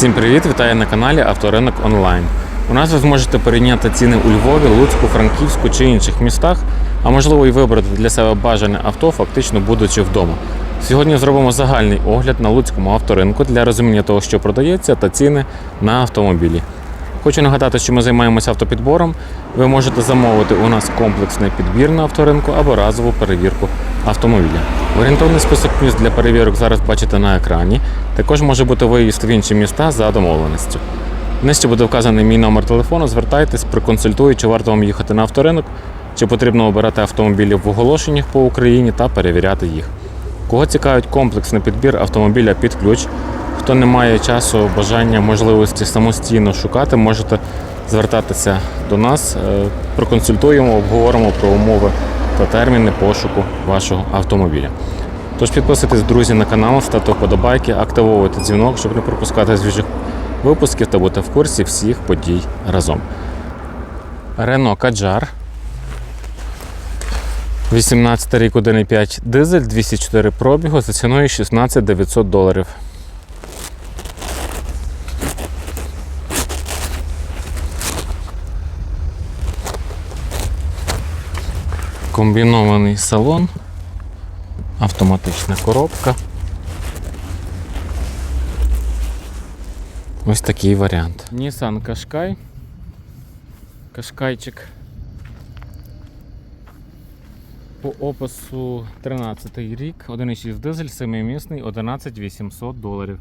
Всім привіт! Вітаю на каналі Авторинок Онлайн. У нас ви зможете порівняти ціни у Львові, Луцьку, Франківську чи інших містах, а можливо і вибрати для себе бажане авто, фактично будучи вдома. Сьогодні зробимо загальний огляд на Луцькому авторинку для розуміння того, що продається, та ціни на автомобілі. Хочу нагадати, що ми займаємося автопідбором. Ви можете замовити у нас комплексний підбір на авторинку або разову перевірку автомобіля. Орієнтовний список міст для перевірок зараз бачите на екрані. Також може бути виїзд в інші міста за домовленістю. Нижче буде вказаний мій номер телефону. Звертайтесь, проконсультую, чи варто вам їхати на авторинок, чи потрібно обирати автомобілі в оголошеннях по Україні та перевіряти їх. Кого цікавить комплексний підбір автомобіля під ключ, хто не має часу, бажання, можливості самостійно шукати, можете звертатися до нас, е, проконсультуємо, обговоримо про умови та терміни пошуку вашого автомобіля. Тож підписуйтесь, друзі, на канал, ставте вподобайки, активовуйте дзвінок, щоб не пропускати свіжих випусків та бути в курсі всіх подій разом. Рено Каджар. 18 рік 1,5 дизель, 204 пробігу за ціною 16 900 доларів. Комбінований салон, автоматична коробка. Ось такий варіант. Nissan Qashqai. Кашкайчик. По опису 13 рік, 1,6 дизель, 7-місний, 11 800 доларів.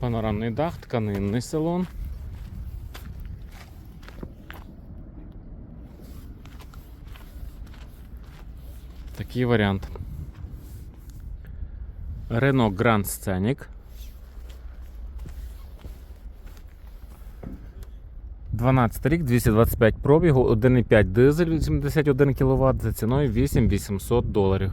Панорамний дах, тканинний салон. Такий варіант. Renault Grand Scenic. 12 рік, 225 пробігу, 1,5 дизель 81 кВт за ціною 8800 доларів.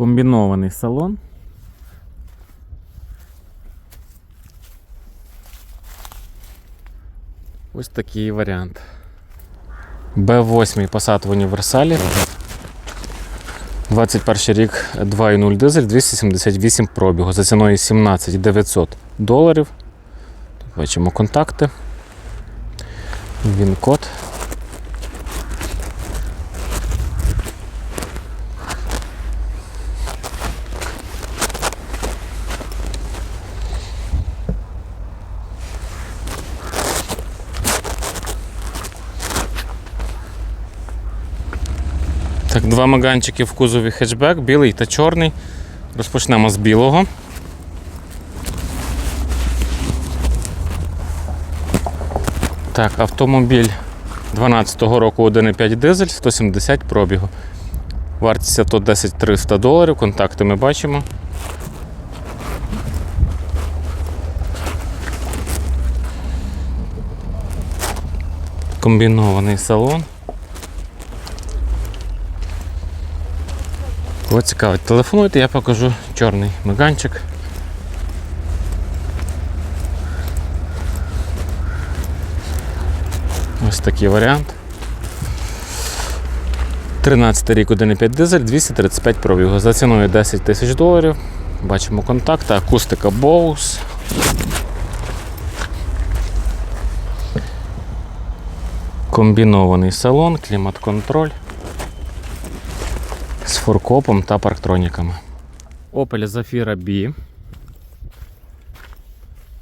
Комбінований салон. Ось такий варіант. Б8 Passat в універсалі. 21 рік 2.0 дизель 278 пробігу за ціною 17 900 доларів. Бачимо контакти. Він код. Так, два маганчики в кузові хетчбек, білий та чорний. Розпочнемо з білого. Так, автомобіль 12-го року 1,5 дизель, 170 пробігу. Вартість авто 10 300 доларів. Контакти ми бачимо. Комбінований салон. Кого цікавить, телефонуйте, я покажу чорний меганчик. Ось такий варіант. 13 рік 1,5 дизель, 235 пробігу. За ціною 10 тисяч доларів. Бачимо контакти, акустика Bose. Комбінований салон, клімат-контроль форкопом та парктроніками. Opel Zafira B.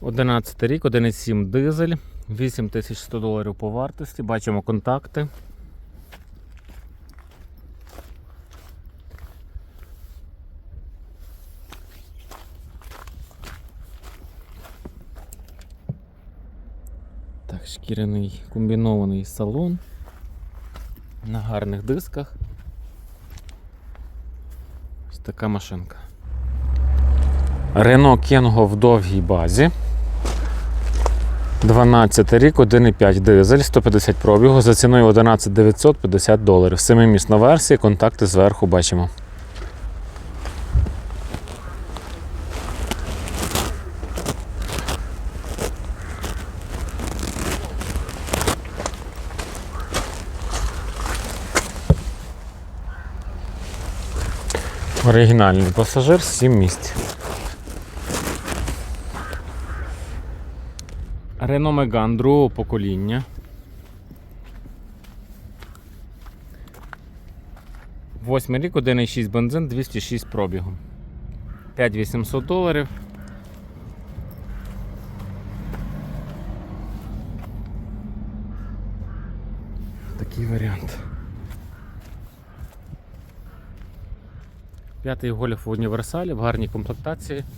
11 рік, 1,7 дизель, 8100 доларів по вартості. Бачимо контакти. Так, шкіряний комбінований салон на гарних дисках. Така машинка. Рено Кенго в довгій базі. 12 рік, 1,5 дизель, 150 пробігу за ціною 11 950 доларів. Семимісна версія, контакти зверху бачимо. Оригінальний пасажир 7 місць. Рено Меган другого покоління. Восьмий рік, 1,6 бензин, 206 пробігом. 5800 доларів. Такий варіант. П'ятий гольф в універсалі в гарній комплектації. –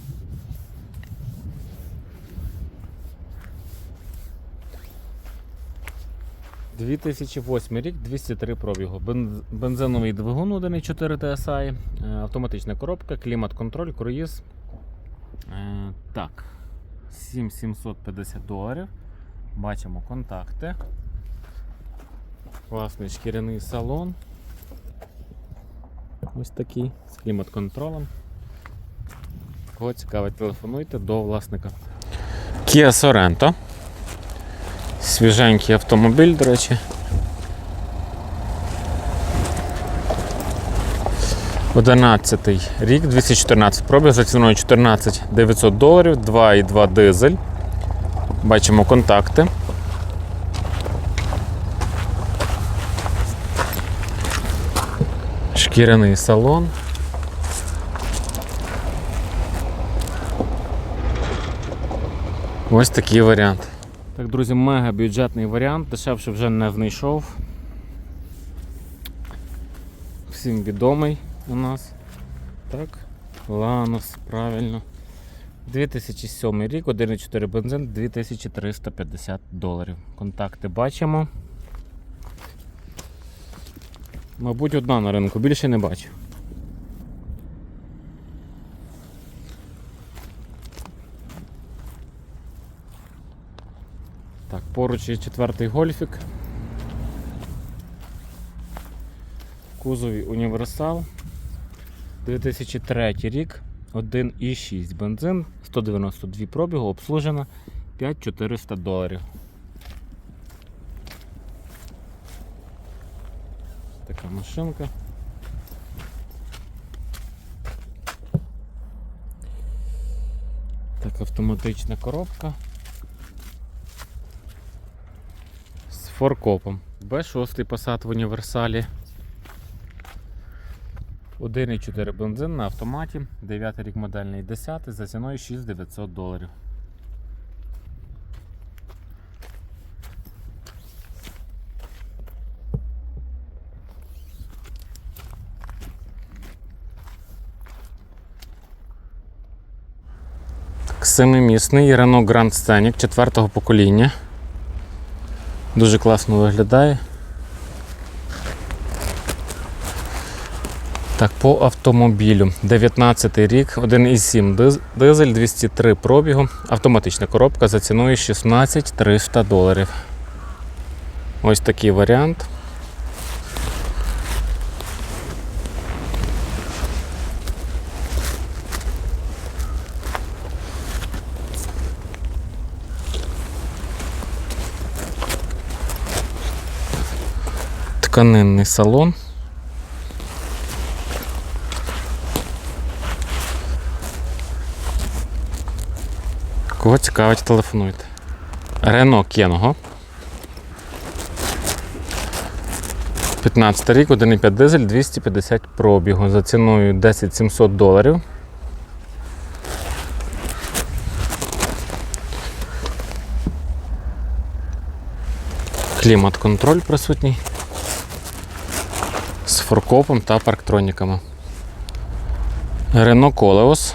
2008 рік, 203 пробігу. Бен- Бензиновий двигун 1.4 TSI, е, автоматична коробка, клімат-контроль, круїз. Е, Так, 7750 доларів. Бачимо контакти. Класний шкіряний салон. Ось такий з клімат-контролем. Кого цікавить, телефонуйте до власника. Kia Sorento. Свіженький автомобіль, до речі. Одинадцятий рік, 214 пробіг за ціною 14 900 доларів, 2,2 дизель. Бачимо контакти. Шкіряний салон. Ось такий варіант. Так, друзі, мега бюджетний варіант, дешевше вже не знайшов. Всім відомий у нас. Так, Ланос, правильно. 2007 рік, 1,4 бензин, 2350 доларів. Контакти бачимо. Мабуть, одна на ринку, більше не бачу. Так, поруч є четвертий гольфік. В кузові універсал. 2003 рік, 1,6 бензин, 192 пробігу, обслужена 5400 доларів. Така машинка. Так, автоматична коробка. З форкопом. Б6 Passat в універсалі. 1,4 бензин на автоматі, 9 рік модельний 10 за ціною 6900 доларів. Семимісний Renault Grand Scenic 4 покоління. Дуже класно виглядає. Так, по автомобілю. 19 рік, 1,7 диз- дизель, 203 пробігу, автоматична коробка за ціною 16 300 доларів. Ось такий варіант. Тканинний салон. Кого цікавить, телефонуйте. Рено Кенго. 15 рік, 1,5 дизель, 250 пробігу за ціною 10 700 доларів. Клімат-контроль присутній. Форкопом та парктроніками. Renault Koleos.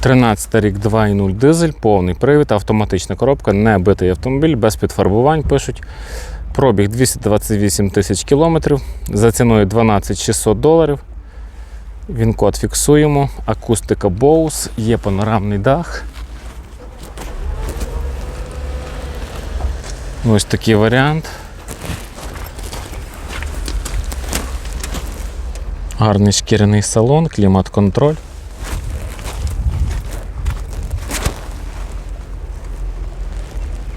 13 рік 2.0 дизель, повний привід, автоматична коробка, не битий автомобіль, без підфарбувань пишуть. Пробіг 228 тисяч кілометрів за ціною 12 600 доларів. Він код фіксуємо, акустика Bose, є панорамний дах. Ось такий варіант. Гарний шкіряний салон, клімат-контроль.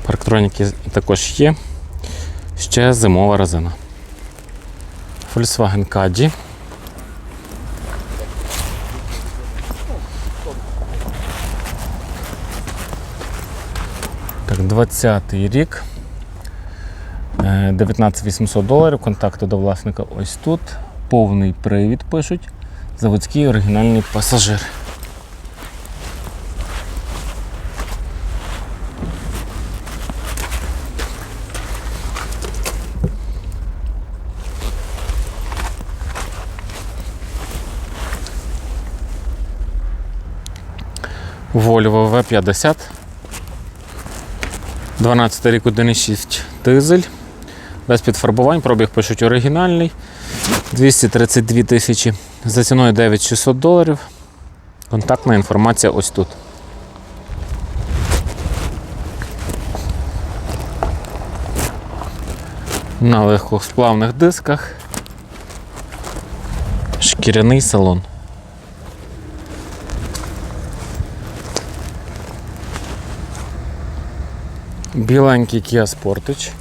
Парктроніки також є. Ще зимова резина. Volkswagen Caddy. Так, 20-й рік. Е, 19 800 доларів. Контакти до власника ось тут. Повний привід пишуть. Заводський оригінальний пасажир. Volvo V50. 12 рік 1,6 дизель. Без підфарбувань, пробіг пишуть оригінальний. 232 тисячі. За ціною 9600 доларів. Контактна інформація ось тут. На легкосплавних дисках. Шкіряний салон. Біленький Kia Sportage.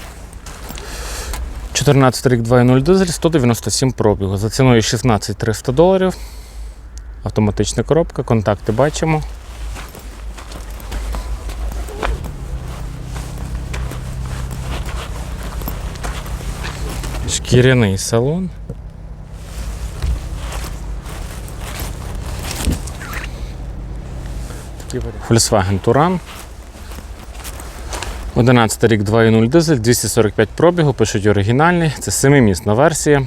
14 рік 2.0 дизель, 197 пробігу. За ціною 16 300 доларів. Автоматична коробка, контакти бачимо. Шкіряний салон. Volkswagen Touran. 11 рік 2.0 дизель, 245 пробігу, пишуть оригінальний. Це семимісна версія.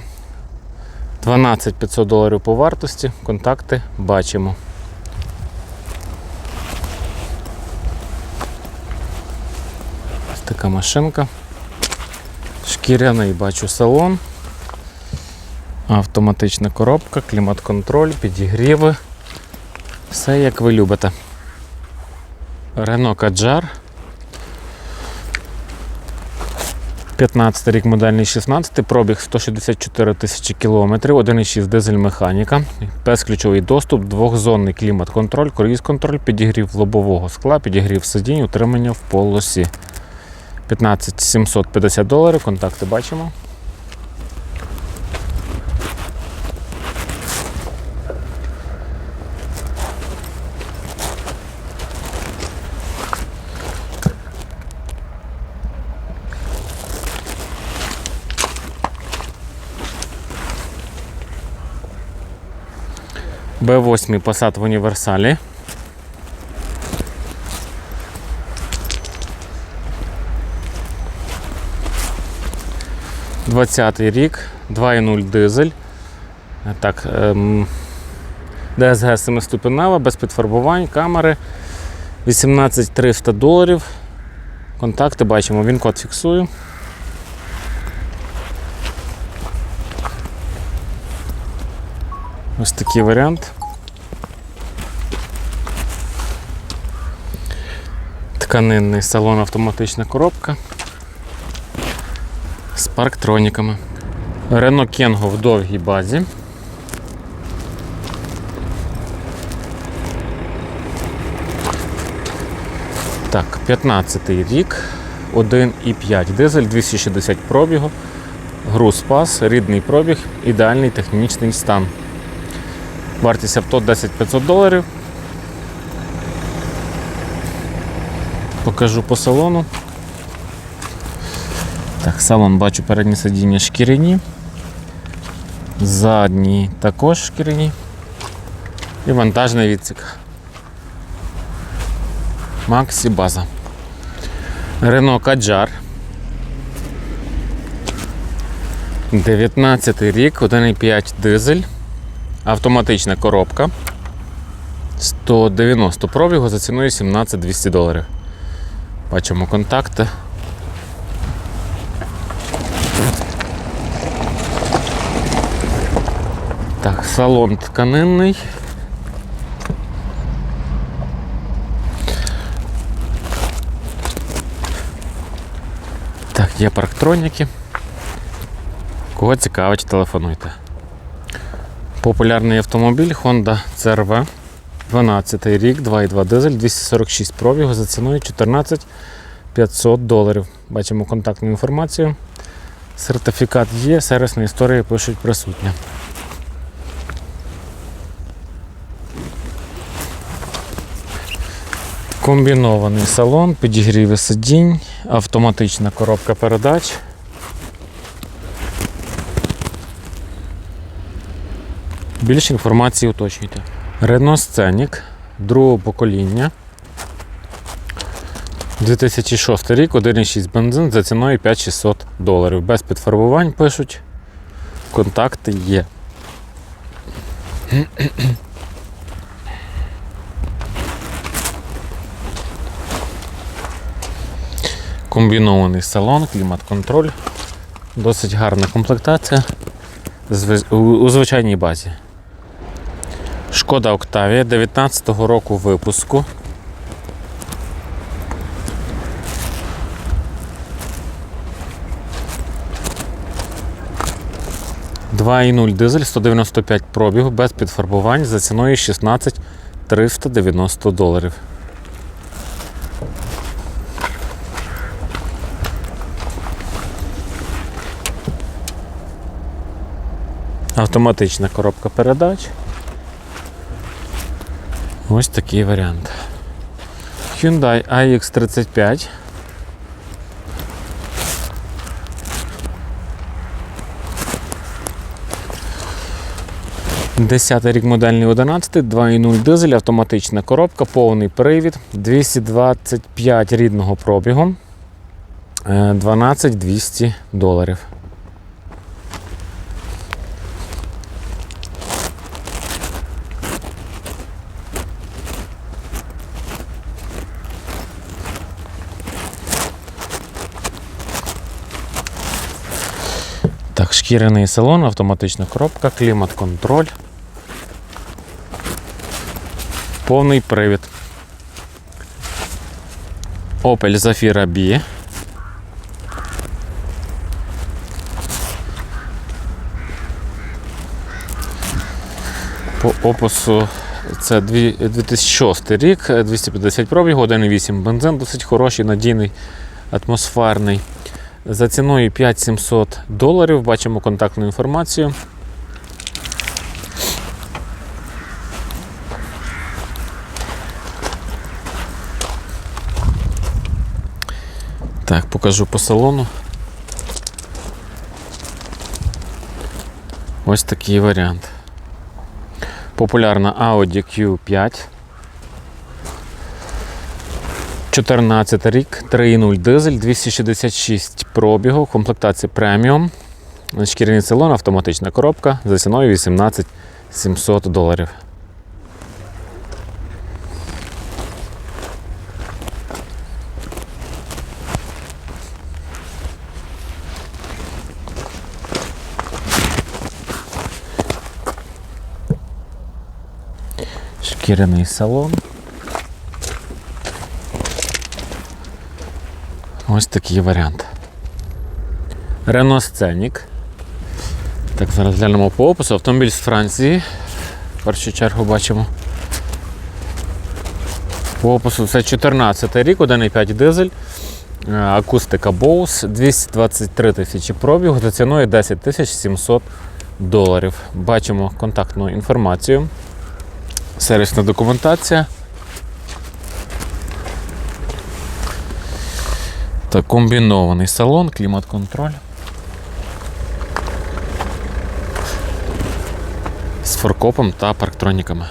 12 500 доларів по вартості. Контакти бачимо. Ось така машинка. Шкіряний бачу салон. Автоматична коробка, клімат-контроль, підігріви. Все як ви любите. Renault Kadjar. 15 рік модельний 16, пробіг 164 тисячі кілометрів, 1,6 дизель механіка, безключовий доступ, двохзонний клімат-контроль, круїз-контроль, підігрів лобового скла, підігрів сидінь, утримання в полосі. 15 750 доларів, контакти бачимо. Б8 Passat в універсалі. Двадцятий рік, 2.0 дизель. Так, ем, DSG 7 без підфарбувань, камери. 18 300 доларів. Контакти бачимо, він код фіксую. Ось такий варіант. Тканинний салон автоматична коробка з парктроніками. Рено Кенго в довгій базі. Так, 15 рік, 1,5 дизель, 260 пробігу, груз пас, рідний пробіг, ідеальний технічний стан. Вартість авто 10 500 доларів. Покажу по салону. Так, салон бачу передні сидіння шкіряні. Задні також шкіряні. І вантажний відсік. Максі база. Рено Каджар. 19 рік, 1,5 дизель. Автоматична коробка. 190 пробігу за ціною 17 200 доларів. Бачимо контакти. Так, салон тканинний. Так, є парктроніки. Кого цікавить, телефонуйте. Популярний автомобіль Honda CRV. 12 рік, 2,2 дизель, 246 пробігу за ціною 14 500 доларів. Бачимо контактну інформацію. Сертифікат є, сервісна історія пишуть присутня. Комбінований салон, підігріви сидінь, автоматична коробка передач. Більше інформації уточнюйте. Renault Scenic другого покоління. 2006 рік, 1,6 бензин за ціною 5600 доларів. Без підфарбувань пишуть. Контакти є. Комбінований салон, клімат-контроль. Досить гарна комплектація у звичайній базі. Шкода Октавія 19-го року випуску. «2.0 дизель 195 пробігу без підфарбувань за ціною 16 390 доларів. Автоматична коробка передач. Ось такий варіант. Hyundai iX35. Десятий рік модельний 11, 2.0 дизель, автоматична коробка, повний привід, 225 рідного пробігу, е, 12 200 доларів. Так, шкіряний салон, автоматична коробка, клімат-контроль. Повний привід. Opel Zafira B. По опису це 2006 рік, 250 пробігу, 1,8 бензин, досить хороший, надійний, атмосферний. За ціною 5700 доларів бачимо контактну інформацію. Так, покажу по салону. Ось такий варіант. Популярна Audi Q5. 14 рік, 3.0 дизель, 266 пробігу, комплектація преміум. Шкіряний салон, автоматична коробка за ціною 18 700 доларів. Шкіряний салон. Ось такий варіант. Renault Scenic. Так, зараз глянемо по опису. Автомобіль з Франції. В першу чергу бачимо. По опису це 14 рік, 1,5 дизель. Е, Акустика Bose, 223 тисячі пробігу за ціною 10 тисяч 700 доларів. Бачимо контактну інформацію. Сервісна документація. Та комбінований салон, клімат-контроль. З форкопом та парктроніками.